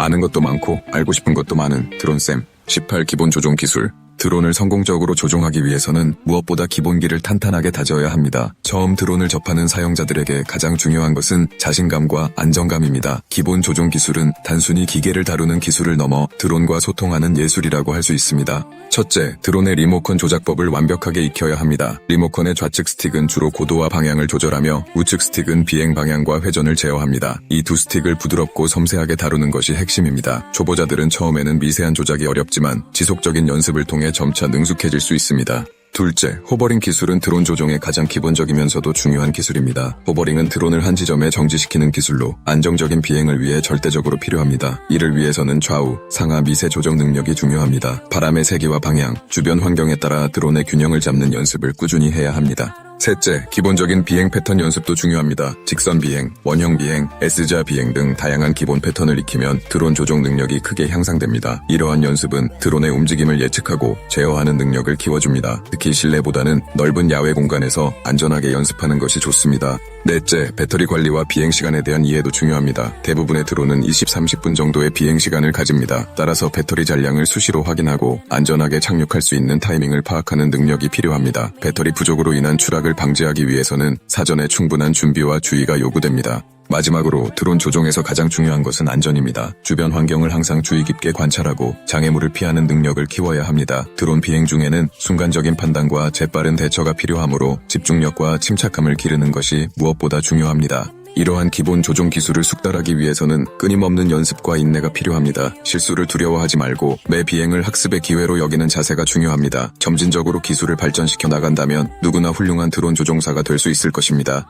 아는 것도 많고 알고 싶은 것도 많은 드론쌤 18 기본 조종 기술 드론을 성공적으로 조종하기 위해서는 무엇보다 기본기를 탄탄하게 다져야 합니다. 처음 드론을 접하는 사용자들에게 가장 중요한 것은 자신감과 안정감입니다. 기본 조종 기술은 단순히 기계를 다루는 기술을 넘어 드론과 소통하는 예술이라고 할 수 있습니다. 첫째, 드론의 리모컨 조작법을 완벽하게 익혀야 합니다. 리모컨의 좌측 스틱은 주로 고도와 방향을 조절하며 우측 스틱은 비행 방향과 회전을 제어합니다. 이 두 스틱을 부드럽고 섬세하게 다루는 것이 핵심입니다. 초보자들은 처음에는 미세한 조작이 어렵지만 지속적인 연습을 통해 점차 능숙해질 수 있습니다. 둘째, 호버링 기술은 드론 조종의 가장 기본적이면서도 중요한 기술입니다. 호버링은 드론을 한 지점에 정지시키는 기술로 안정적인 비행을 위해 절대적으로 필요합니다. 이를 위해서는 좌우, 상하 미세 조정 능력이 중요합니다. 바람의 세기와 방향, 주변 환경에 따라 드론의 균형을 잡는 연습을 꾸준히 해야 합니다. 셋째, 기본적인 비행 패턴 연습도 중요합니다. 직선 비행, 원형 비행, S자 비행 등 다양한 기본 패턴을 익히면 드론 조종 능력이 크게 향상됩니다. 이러한 연습은 드론의 움직임을 예측하고 제어하는 능력을 키워줍니다. 특히 실내보다는 넓은 야외 공간에서 안전하게 연습하는 것이 좋습니다. 넷째, 배터리 관리와 비행 시간에 대한 이해도 중요합니다. 대부분의 드론은 20, 30분 정도의 비행 시간을 가집니다. 따라서 배터리 잔량을 수시로 확인하고 안전하게 착륙할 수 있는 타이밍을 파악하는 능력이 필요합니다. 배터리 부족으로 인한 추락을 방지하기 위해서는 사전에 충분한 준비와 주의가 요구됩니다. 마지막으로 드론 조종에서 가장 중요한 것은 안전입니다. 주변 환경을 항상 주의 깊게 관찰하고 장애물을 피하는 능력을 키워야 합니다. 드론 비행 중에는 순간적인 판단과 재빠른 대처가 필요하므로 집중력과 침착함을 기르는 것이 무엇보다 중요합니다. 이러한 기본 조종 기술을 숙달하기 위해서는 끊임없는 연습과 인내가 필요합니다. 실수를 두려워하지 말고 매 비행을 학습의 기회로 여기는 자세가 중요합니다. 점진적으로 기술을 발전시켜 나간다면 누구나 훌륭한 드론 조종사가 될 수 있을 것입니다.